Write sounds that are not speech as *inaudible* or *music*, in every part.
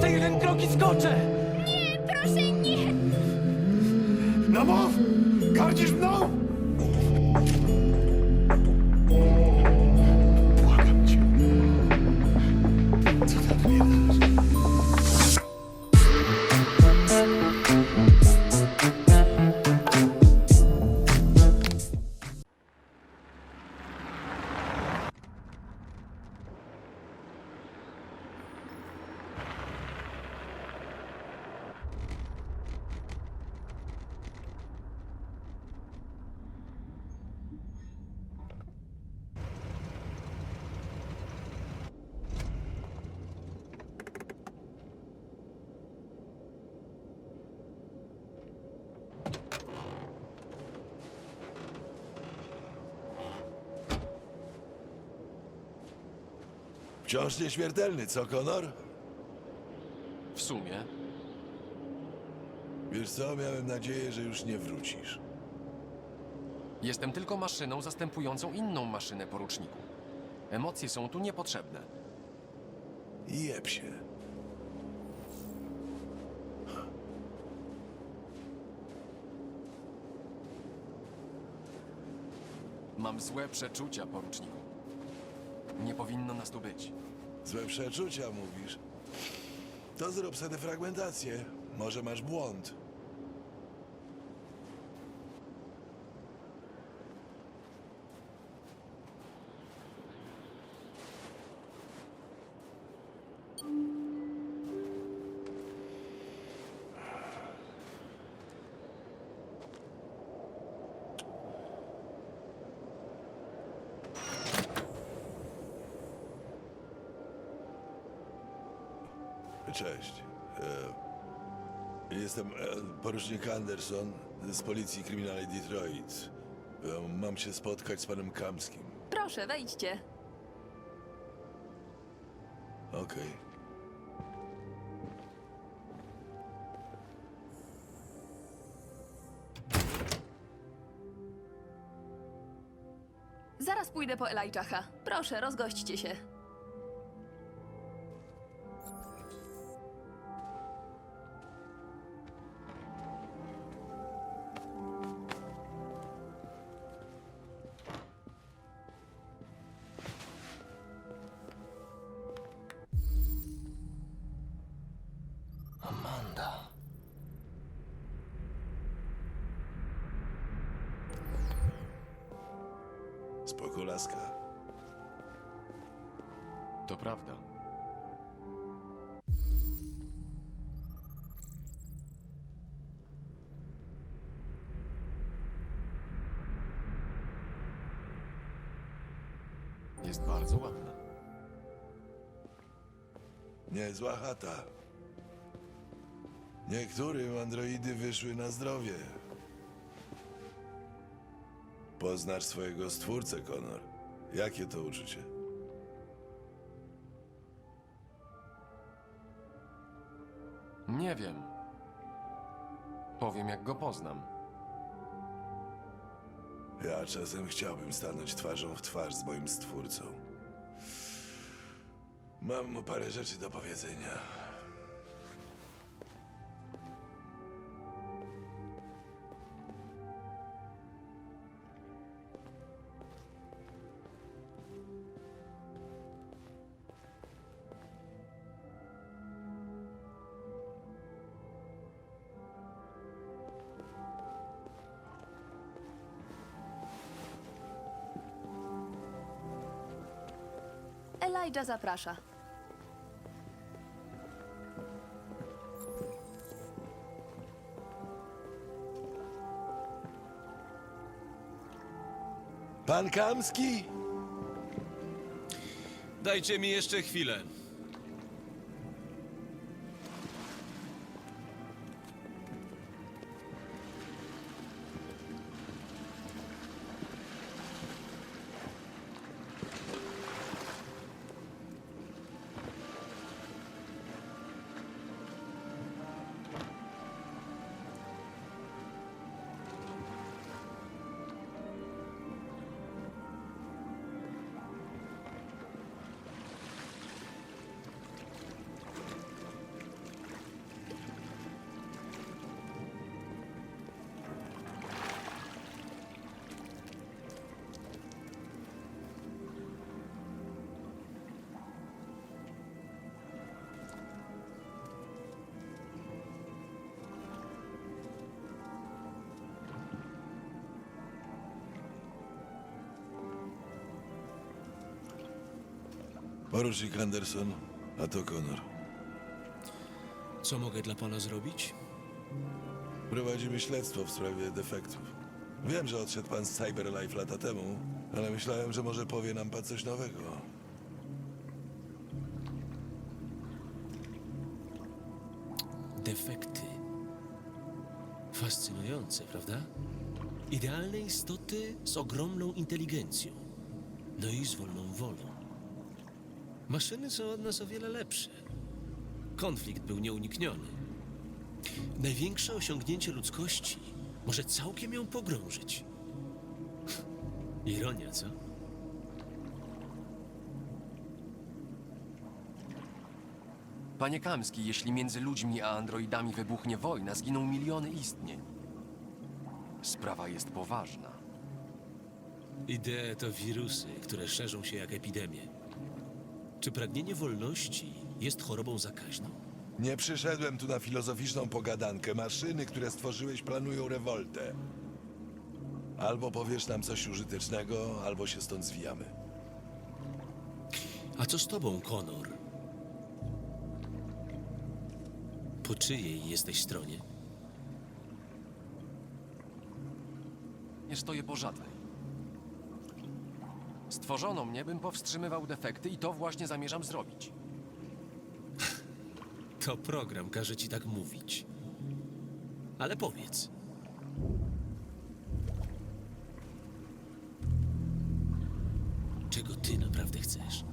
Jeszcze jeden krok i skoczę! Nie, proszę nie! No mów! Gardzisz mną? Wciąż nieśmiertelny, co, Konor? W sumie. Wiesz co, miałem nadzieję, że już nie wrócisz. Jestem tylko maszyną zastępującą inną maszynę, poruczniku. Emocje są tu niepotrzebne. Jeb się. Mam złe przeczucia, poruczniku. Powinno nas tu być. Złe przeczucia, mówisz? To zrób sobie defragmentację. Może masz błąd. Cześć. E, Jestem e, porucznik Anderson z policji kryminalnej Detroit. E, Mam się spotkać z panem Kamskim. Proszę, wejdźcie. Okej. Zaraz pójdę po Elijah. Proszę, rozgośćcie się. Spoko, laska. To prawda. Jest bardzo ładna. Niezła chata. Niektórym androidy wyszły na zdrowie. Poznasz swojego stwórcę, Konor. Jakie to uczucie? Nie wiem. Powiem, jak go poznam. Ja czasem chciałbym stanąć twarzą w twarz z moim stwórcą. Mam mu parę rzeczy do powiedzenia. Elijah zaprasza. Pan Kamski? Dajcie mi jeszcze chwilę. Porucznik Anderson, a to Connor. Co mogę dla pana zrobić? Prowadzimy śledztwo w sprawie defektów. Wiem, że odszedł pan z Cyberlife lata temu, ale myślałem, że może powie nam pan coś nowego. Defekty. Fascynujące, prawda? Idealne istoty z ogromną inteligencją. No i z wolną wolą. Maszyny są od nas o wiele lepsze. Konflikt był nieunikniony. Największe osiągnięcie ludzkości może całkiem ją pogrążyć. Ironia, co? Panie Kamski, jeśli między ludźmi a androidami wybuchnie wojna, zginą miliony istnień. Sprawa jest poważna. Idee to wirusy, które szerzą się jak epidemie. Czy pragnienie wolności jest chorobą zakaźną? Nie przyszedłem tu na filozoficzną pogadankę. Maszyny, które stworzyłeś, planują rewoltę. Albo powiesz nam coś użytecznego, albo się stąd zwijamy. A co z tobą, Konor? Po czyjej jesteś stronie? Nie stoję po żadnej. Stworzono mnie, bym powstrzymywał defekty i to właśnie zamierzam zrobić. *laughs* To program każe ci tak mówić. Ale powiedz. Czego ty naprawdę chcesz?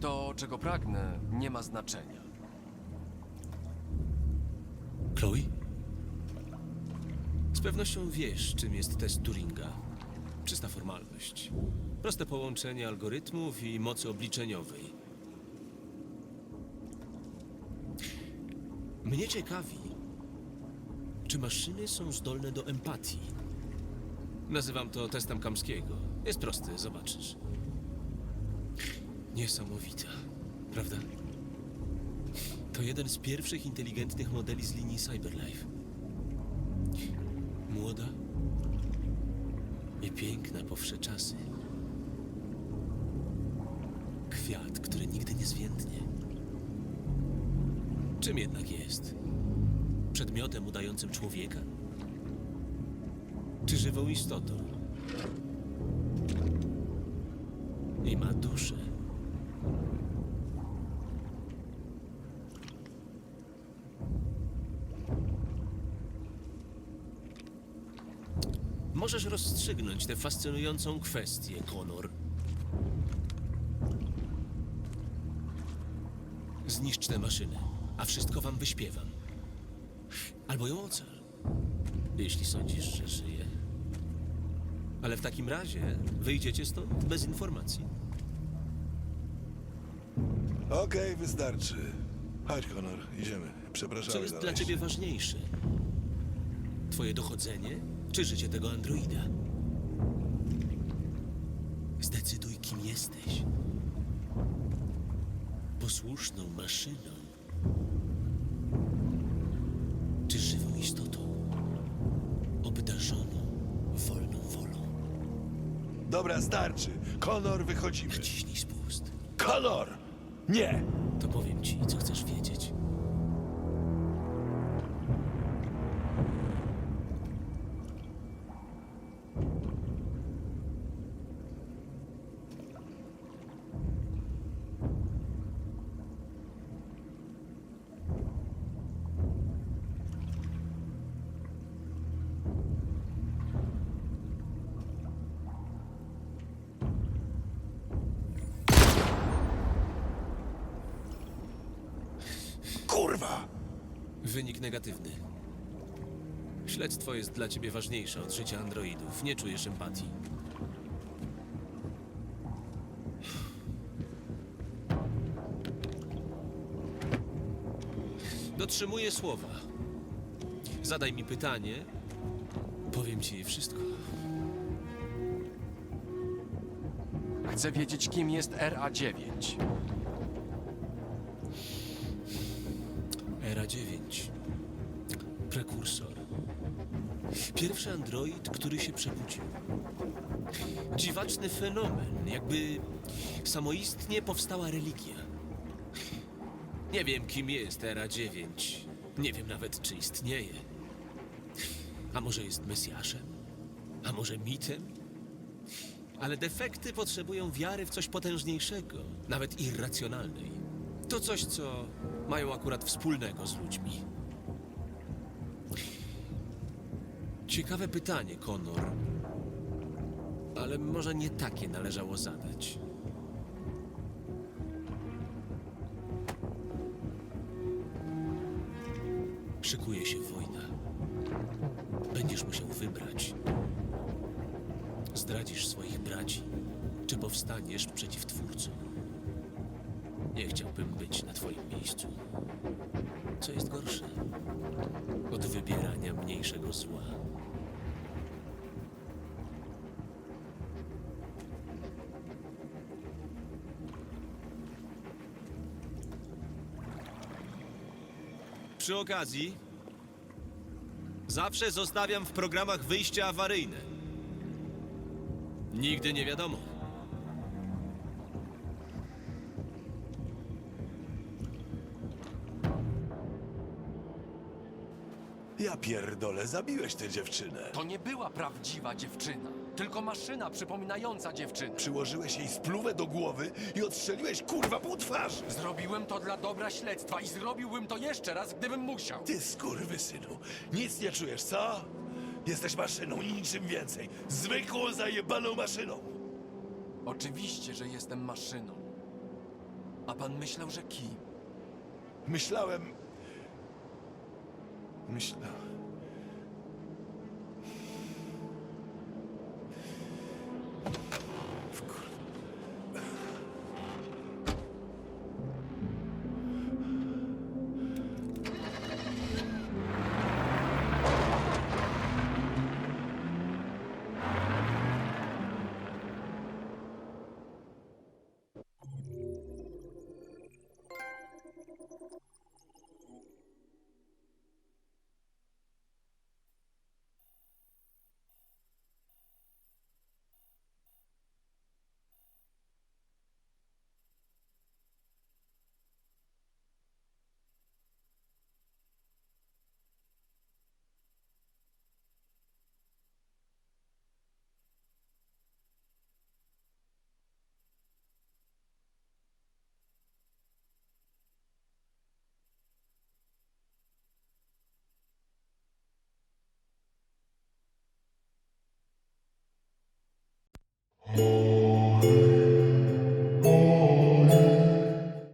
To, czego pragnę, nie ma znaczenia. Chloe? Pewnością wiesz, czym jest test Turinga. Czysta formalność. Proste połączenie algorytmów i mocy obliczeniowej. Mnie ciekawi, czy maszyny są zdolne do empatii. Nazywam to testem Kamskiego. Jest prosty, zobaczysz. Niesamowita, prawda? To jeden z pierwszych inteligentnych modeli z linii Cyberlife. Młoda i piękna po wsze czasy. Kwiat, który nigdy nie zwiędnie. Czym jednak jest? Przedmiotem udającym człowieka? Czy żywą istotą? I ma duszę. Możesz rozstrzygnąć tę fascynującą kwestię, Konor. Zniszcz tę maszynę, a wszystko wam wyśpiewam. Albo ją ocal, jeśli sądzisz, że żyje. Ale w takim razie wyjdziecie stąd bez informacji. Okej, wystarczy. Chodź, Connor, idziemy. Przepraszam. Co jest dla ciebie ważniejsze? Twoje dochodzenie, czy życie tego androida? Zdecyduj, kim jesteś. Posłuszną maszyną, czy żywą istotą, obdarzoną wolną wolą. Dobra, starczy. Connor, wychodzimy. Naciśnij spust. Connor! Nie! To powiem ci, co chcesz wiedzieć. Wynik negatywny. Śledztwo jest dla ciebie ważniejsze od życia androidów. Nie czujesz empatii. Dotrzymuję słowa. Zadaj mi pytanie. Powiem ci wszystko. Chcę wiedzieć, kim jest RA-9. Era 9. Prekursor. Pierwszy android, który się przebudził. Dziwaczny fenomen, jakby samoistnie powstała religia. Nie wiem, kim jest Era 9. Nie wiem nawet, czy istnieje. A może jest Mesjaszem? A może mitem? Ale defekty potrzebują wiary w coś potężniejszego, nawet irracjonalnej. To coś, co mają akurat wspólnego z ludźmi. Ciekawe pytanie, Konor. Ale może nie takie należało zadać. Szykuje się wojna. Będziesz musiał wybrać. Zdradzisz swoich braci, czy powstaniesz przeciw Twórcu. Nie chciałbym być na Twoim miejscu. Co jest gorsze? Od wybierania mniejszego zła. Przy okazji, zawsze zostawiam w programach wyjście awaryjne. Nigdy nie wiadomo. Ja pierdolę, zabiłeś tę dziewczynę. To nie była prawdziwa dziewczyna, tylko maszyna przypominająca dziewczynę. Przyłożyłeś jej spluwę do głowy i odstrzeliłeś kurwa pół twarzy. Zrobiłem to dla dobra śledztwa i zrobiłbym to jeszcze raz, gdybym musiał. Ty skurwysynu, nic nie czujesz, co? Jesteś maszyną i niczym więcej. Zwykłą, zajebaną maszyną. Oczywiście, że jestem maszyną. A pan myślał, że kim? Myślałem... Myślałem... もう